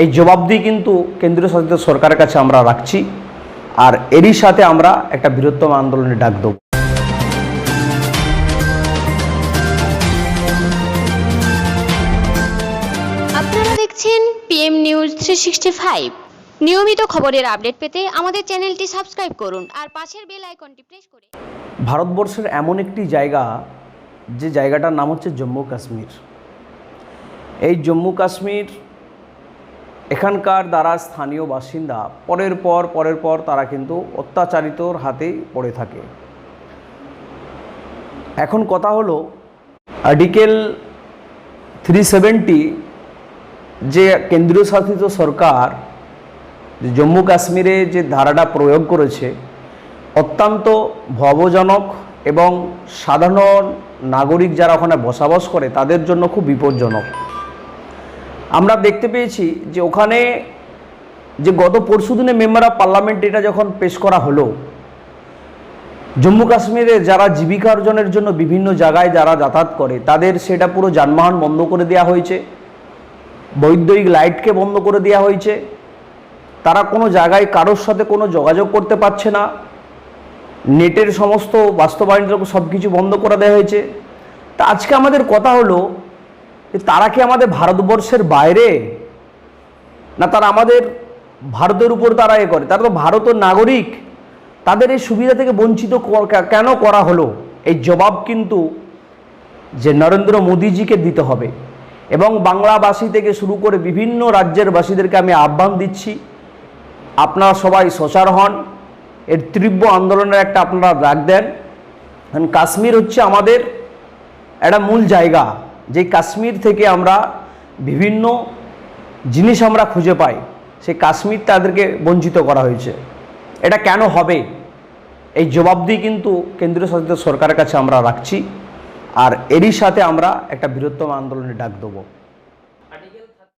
এই জবাবদি কিন্তু কেন্দ্রীয় শাসিত সরকারের কাছে আমরা রাখছি। আর এরই সাথে আমরা একটা বৃহত্তম আন্দোলনে ডাক দেবো। আপনারা দেখছেন PM news three sixty five নিয়মিত খবরের আপডেট পেতে আমাদের চ্যানেলটি সাবস্ক্রাইব করুন আর পাশের বেল আইকনটি প্রেস করে ভারতবর্ষের এমন একটি জায়গা যে জায়গাটার নাম হচ্ছে জম্মু কাশ্মীর। এই জম্মু কাশ্মীর এখানকার দ্বারা স্থানীয় বাসিন্দা পরের পর পরের পর তারা কিন্তু অত্যাচারিতর হাতেই পড়ে থাকে। এখন কথা হলো, আর্টিকেল থ্রি সেভেন্টি যে কেন্দ্রীয় শাসিত সরকার জম্মু কাশ্মীরে যে ধারাটা প্রয়োগ করেছে, অত্যন্ত ভবজনক এবং সাধারণ নাগরিক যারা ওখানে বসবাস করে, তাদের জন্য খুব বিপজ্জনক। আমরা দেখতে পেয়েছি যে ওখানে যে গত পরশুদিনে মেম্বার অফ পার্লামেন্ট এটা যখন পেশ করা হলো, জম্মু কাশ্মীরে যারা জীবিকা অর্জনের জন্য বিভিন্ন জায়গায় যারা যাতায়াত করে, তাদের সেটা পুরো যানবাহন বন্ধ করে দেওয়া হয়েছে, বৈদ্যুতিক লাইটকে বন্ধ করে দেওয়া হয়েছে, তারা কোনো জায়গায় কারোর সাথে কোনো যোগাযোগ করতে পারছে না, নেটের সমস্ত বাস্তবায়ন সব কিছু বন্ধ করে দেওয়া হয়েছে। তা আজকে আমাদের কথা হলো তারা কি আমাদের ভারতবর্ষের বাইরে? না তারা আমাদের ভারতের উপর তারা এ করে? তারা তো ভারতের নাগরিক। তাদের এই সুবিধা থেকে বঞ্চিত কেন করা হলো? এই জবাব কিন্তু যে নরেন্দ্র মোদীজিকে দিতে হবে। এবং বাংলাভাষী থেকে শুরু করে বিভিন্ন রাজ্যের বাসীদেরকে আমি আহ্বান দিচ্ছি। আপনারা সবাই সোচার হন। এর তীব্র আন্দোলনের একটা আপনারা ডাক দেন। কারণ কাশ্মীর হচ্ছে আমাদের একটা মূল জায়গা। যে কাশ্মীর থেকে আমরা বিভিন্ন জিনিস আমরা খুঁজে পাই, সেই কাশ্মীর তাদেরকে বঞ্চিত করা হয়েছে। এটা কেন হবে? এই জবাবদি কিন্তু কেন্দ্রীয় শাসিত সরকারের কাছে আমরা রাখছি। আর এরই সাথে আমরা একটা বৃহত্তম আন্দোলনের ডাক দেবো।